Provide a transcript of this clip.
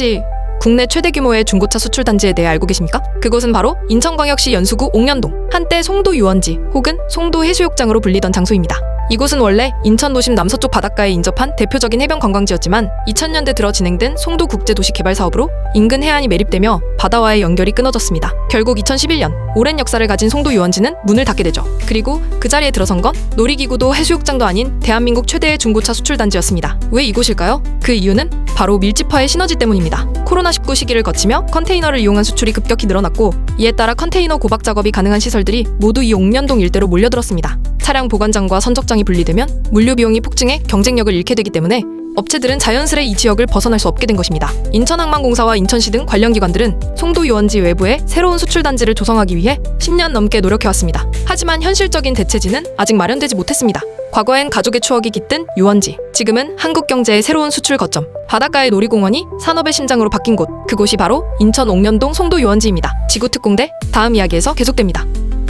혹시 국내 최대 규모의 중고차 수출 단지에 대해 알고 계십니까? 그곳은 바로 인천광역시 연수구 옥년동, 한때 송도 유원지 혹은 송도 해수욕장으로 불리던 장소입니다. 이곳은 원래 인천 도심 남서쪽 바닷가에 인접한 대표적인 해변 관광지였지만 2000년대 들어 진행된 송도 국제 도시 개발 사업으로 인근 해안이 매립되며 바다와의 연결이 끊어졌습니다. 결국 2011년 오랜 역사를 가진 송도 유원지는 문을 닫게 되죠. 그리고 그 자리에 들어선 건 놀이기구도 해수욕장도 아닌 대한민국 최대의 중고차 수출 단지였습니다. 왜 이곳일까요? 그 이유는 바로 밀집화의 시너지 때문입니다. 코로나19 시기를 거치며 컨테이너를 이용한 수출이 급격히 늘어났고 이에 따라 컨테이너 고박 작업이 가능한 시설들이 모두 이 옥년동 일대로 몰려들었습니다. 차량 보관장과 선적장이 분리되면 물류 비용이 폭증해 경쟁력을 잃게 되기 때문에 업체들은 자연스레 이 지역을 벗어날 수 없게 된 것입니다. 인천항만공사와 인천시 등 관련 기관들은 송도 유원지 외부에 새로운 수출 단지를 조성하기 위해 10년 넘게 노력해왔습니다. 하지만 현실적인 대체지는 아직 마련되지 못했습니다. 과거엔 가족의 추억이 깃든 유원지, 지금은 한국 경제의 새로운 수출 거점, 바닷가의 놀이공원이 산업의 심장으로 바뀐 곳, 그곳이 바로 인천 옥년동 송도 유원지입니다. 지구특공대 다음 이야기에서 계속됩니다.